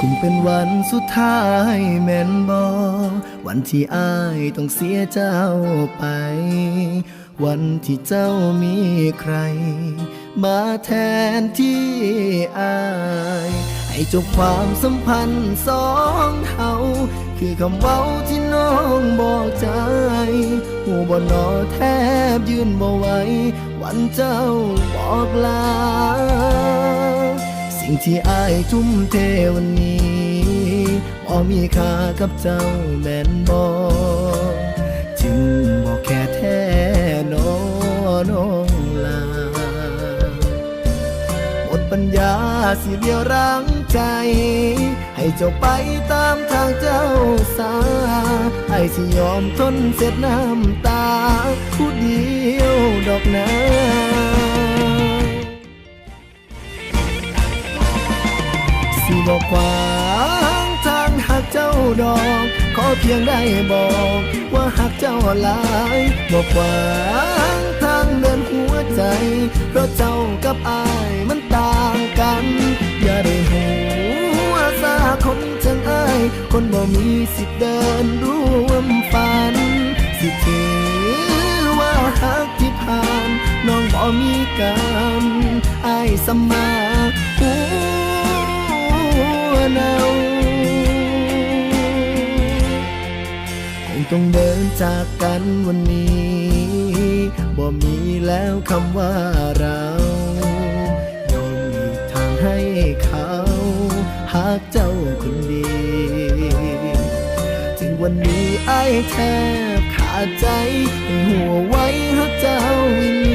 คงเป็นวันสุดท้ายแม่นบอวันที่อายต้องเสียเจ้าไป วันที่เจ้ามีใคร มาแทนที่อาย ให้จบความสัมพันธ์สองเฮาคือคำเว้าที่น้องบอกใจหูบนนอแทบยืนบ่ไหววันเจ้าบอกลา สิ่งที่อายทุ่มเทวันนี้บ่มีค่ากับเจ้าแม่นบ่จึงบอกแค่แท้นอน้องลาหมดปัญญาสิเดียวรังใจ ให้เจ้าไปตามทางเจ้าสาไอ้สิยอมทนเสร็จน้ำตา ผู้เดียวดอกนา สิบอกขวางทางหักเจ้าดอก ขอเพียงได้บอก ว่าหักเจ้าหลายบอกขวางทางเดินหัวใจ เพราะเจ้ากับอายมันต่างกัน อย่าได้หัวซาคนจังอายคนบ่มีสิทธิ์เดินร่วมฝัน สิถือว่าหักที่ผ่าน น้องบ่มีกันอายสมมาหัว เนาคงต้องเดินจากกันวันนี้บ่มีแล้วคำว่าเรายอมหลีกทางให้เขา หากเจ้าคนดี ถึงวันนี้ไอ้แทบขาดใจให้หัวไว้หากเจ้าวิน